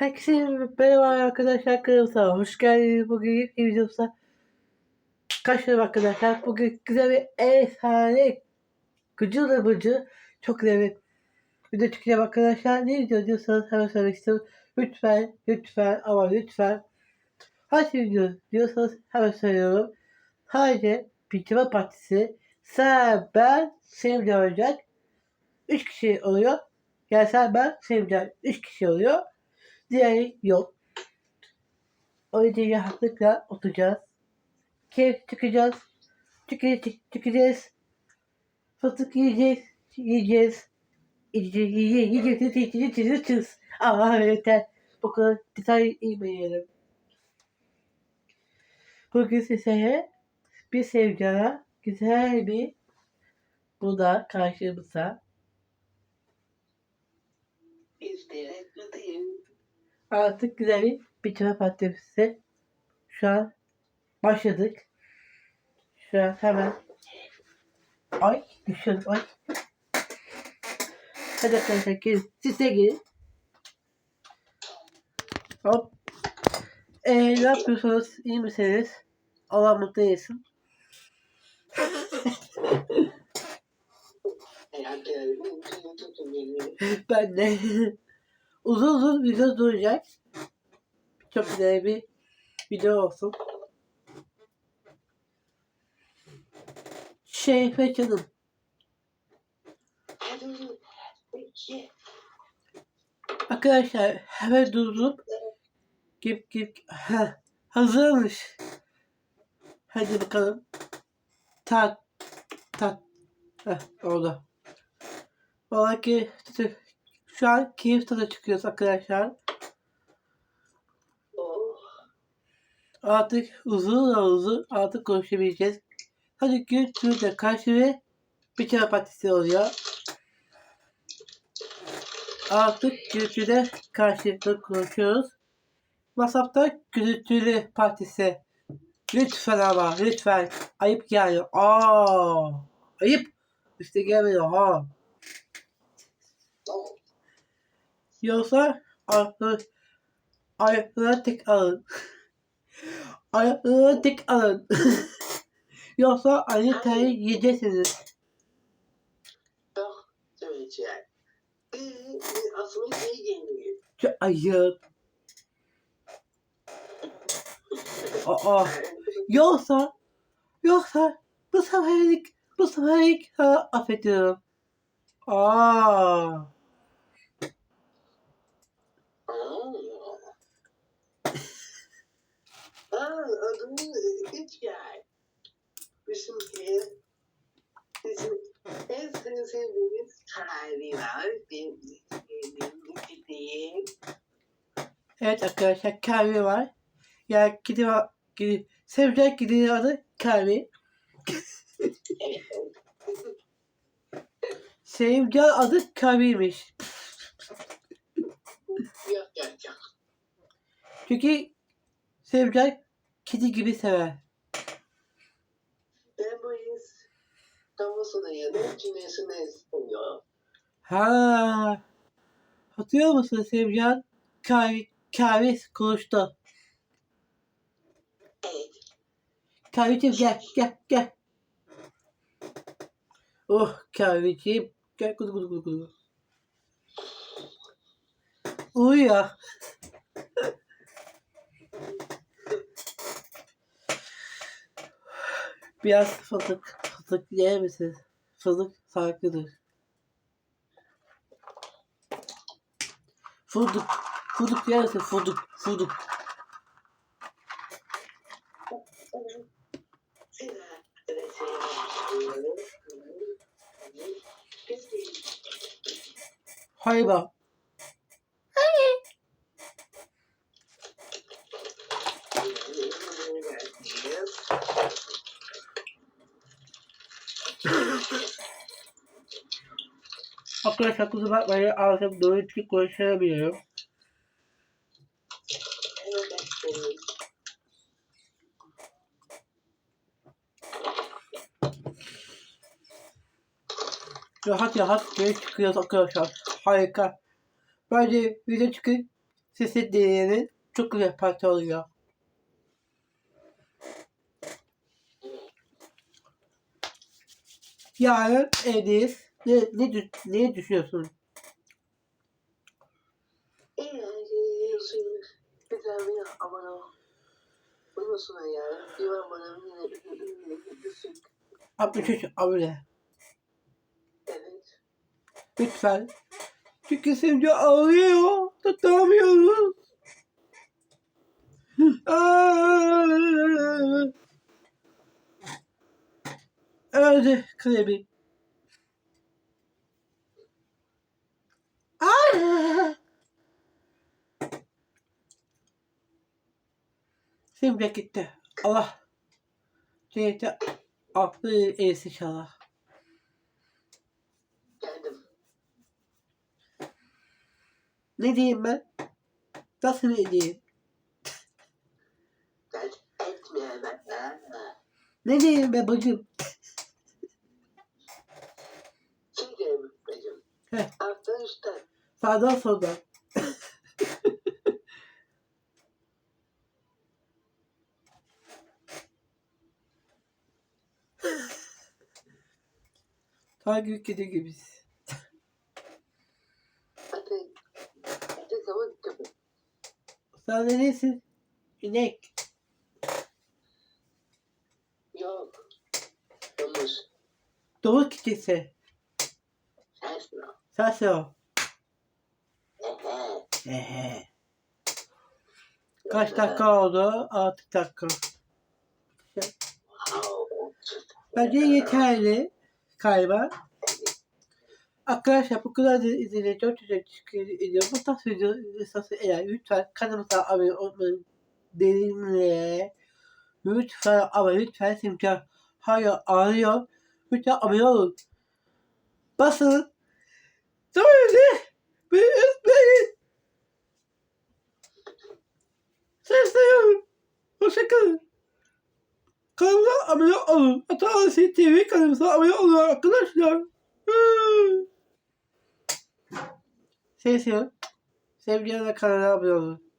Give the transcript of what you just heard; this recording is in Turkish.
Herkese merhaba arkadaşlar kanalımıza hoş geldiniz. Bugün ilk videomuzda karşılayalım arkadaşlar. Bugün güzel bir efsane gıcır bıcı çok güzel bir video çıkacağım arkadaşlar. Ne video diyorsanız hemen söylemek istiyorum. Lütfen, lütfen ama lütfen hangi video diyorsanız hemen söylüyorum. Sadece Pijama Partisi sen, ben, Sevgi olacak. Üç kişi oluyor. Yani sen, ben, Sevgi üç kişi oluyor. Diğeri yok. O yüzden rahatlıkla oturacağız. Keyif çıkacağız. Çıkacağız, çıkacağız. Fıstık yiyeceğiz. Yiyeceğiz. Yiyeceğiz, yiyeceğiz, yiyeceğiz, yiyeceğiz, yiyeceğiz. Ama yeter. Bu kadar detay inmeyelim. Bugün size bir sevgara güzel bir bu da karşımıza İzleyerek mutluyum. Artık güzel bir bitirme partisi. Şu an başladık. Şu an hemen. Ay düşüyorum ay. Hadi arkadaşlar gelin. Siz de gelin. Hop. Ee, ne yapıyorsunuz? İyi misiniz? Allah mutlu etsin. Ben de. Uzun uzun video duracak. Çok güzel bir video olsun. Şerife canım. Arkadaşlar hemen durdurup gip gip Heh, hazırmış. Hadi bakalım. Tak tak. Heh, oldu. Vallahi ki şu an keyif tadı çıkıyoruz arkadaşlar. Oh. Artık uzun uzun artık konuşabileceğiz. Hadi gün türde karşı ve bir kere partisi oluyor. Artık gürültüde karşılıklı konuşuyoruz. WhatsApp'ta gürültülü partisi. Lütfen ama lütfen. Ayıp yani. Aa, ayıp. İşte gelmiyor ha. Oh. Yoksa ayakları tek alın. ayakları tek alın. Yoksa aynı tayı yiyeceksiniz. Çok söyleyeceğim. Ee, şey geliyor. Aa, yoksa, yoksa bu seferlik, bu seferlik sana affediyorum. Aa. Aa, adını hiç gel. Bizim ev, bizim en sevdiğimiz tarihi var. Benim değil. evet arkadaşlar kahve var. Ya gidi var, gidi, sevecek gidi adı kahve. Sevcan adı kahveymiş. Çünkü Sevcan kedi gibi sever. His kafasına ya da cinesine istiyor. Ha. Hatırlıyor musun Sevcan? Kahve, kahve konuştu. Evet. Kahveciğim gel gel gel. Oh kahveciğim. Gel kudu kudu kudu kudu. Uyuyor. Biraz fındık, fındık yer misiniz? Fındık sağlıklıdır. Fındık, fındık yer misin? Fındık, fındık. Hayır bak. Kusura bakmayın ağzım doğru için konuşamıyorum. Rahat rahat geri çıkıyoruz arkadaşlar. Harika. Bence video çıkın. Sesi dinleyenin çok güzel parça oluyor. Yarın evdeyiz. Ne, ne, ne düşünüyorsun? İyi yazıyorsun. Güzel bir aman o. Bunun sonra ya. Divan bana yine düşük. 63 abone. Evet. Lütfen. Çünkü şimdi ağlıyor. Tutamıyoruz. Öldü krebi. Aa! Şimdi gitti. Allah. Cennete aklı eylesin inşallah. Geldim. Ne diyeyim ben? Nasıl ne diyeyim? Gel etme. Ne diyeyim be bacım? Şey diyeyim bacım. Heh. Üstten. Sağdan soldan. Takip kedi gibiyiz. Sen ne nesin? İnek. Yok. Domuz. Doğu kitisi. Sensin o. Sensin o. Ehe. Kaç dakika oldu? 6 dakika. Bence yeterli. Galiba. Arkadaşlar bu kadar 400'e çıkıyor ediyor. Bu tarz video esası eğer lütfen kanalımıza abone olmayı benimle lütfen ama lütfen Simcan hala ağrıyor. Lütfen abone olun. Basın. Söyle. Beni üzmeyin. Sesleniyorum. Hoşçakalın. Abone olun. Hatalı TV kanalımıza abone olun arkadaşlar. Seviyorum. Sevgilerle kanala abone olun.